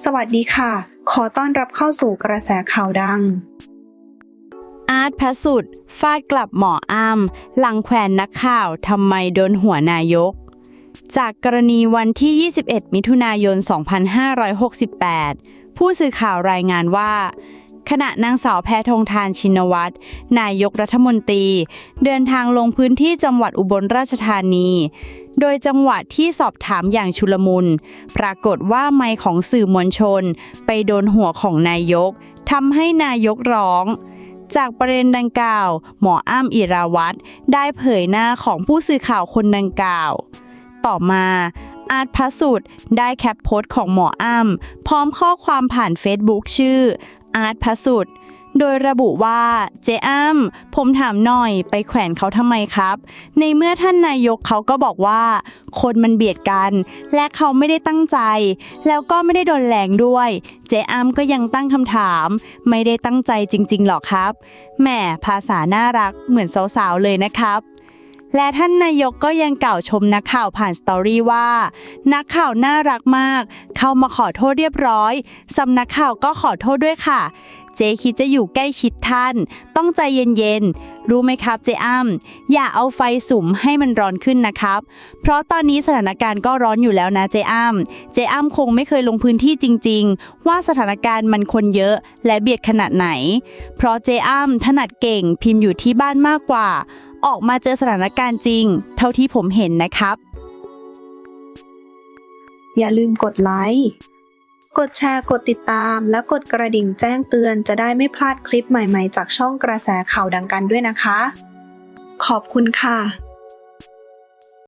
สวัสดีค่ะ ขอต้อนรับเข้าสู่กระแสข่าวดัง อาร์ตพระสุดฟาดกลับหมออ้ำหลังแขวนนักข่าวทำไมโดนหัวนายก จากกรณีวันที่ 21 มิถุนายน 2568 ผู้สื่อข่าวรายงานว่า ขณะนางสาวแพทองทานชินวัตรนายกรัฐมนตรี เดินทางลงพื้นที่จังหวัดอุบลราชธานี โดยจังหวะที่สอบถามอย่างชุลมุน ปรากฏว่าไมค์ของสื่อมวลชน ไปโดนหัวของนายกทำให้นายกร้องจากประเด็นดังกล่าว หมออ้ำอิราวัตรได้เผยหน้าของผู้สื่อข่าวคนดังกล่าว ต่อมา อาร์ตพระสุดได้แคปโพสต์ของหมออ้ำพร้อมข้อความผ่านเฟซบุ๊กชื่อ อาร์ตพระสุดโดยระบุว่า เจ๊อ้ำผมถามหน่อยไปแขวนเขาทำไมครับ ในเมื่อท่านนายกเขาก็บอกว่า คนมันเบียดกัน และเขาไม่ได้ตั้งใจ แล้วก็ไม่ได้โดนแรงด้วย เจ๊อ้ำก็ยังตั้งคำถาม ไม่ได้ตั้งใจจริงๆหรอกครับแหมภาษาน่ารักเหมือนสาวๆเลยนะครับ และท่านนายกก็ยังกล่าวชมนักข่าวผ่านสตอรี่ว่า นักข่าวน่ารักมาก เข้ามาขอโทษเรียบร้อยสำนักข่าวก็ขอโทษด้วยค่ะ เจคิดจะอยู่ใกล้ชิดท่าน ต้องใจเย็นๆ รู้ไหมครับเจอ้ำอย่าเอาไฟสุมให้มันร้อนขึ้นนะครับ เพราะตอนนี้สถานการณ์ก็ร้อนอยู่แล้วนะเจอ้ำเจอ้ำคงไม่เคยลงพื้นที่จริง ๆ ว่าสถานการณ์มันคนเยอะและเบียดขนาดไหน เพราะเจอ้ำถนัดเก่งพิมพ์อยู่ที่บ้านมากกว่า ออกมาเจอสถานการณ์จริง เท่าที่ผมเห็นนะครับ อย่าลืมกดไลค์กดแชร์กดติดตาม และกดกระดิ่งแจ้งเตือนจะได้ไม่พลาดคลิปใหม่ๆ จากช่องกระแสข่าวดังกันด้วยนะคะ ขอบคุณค่ะ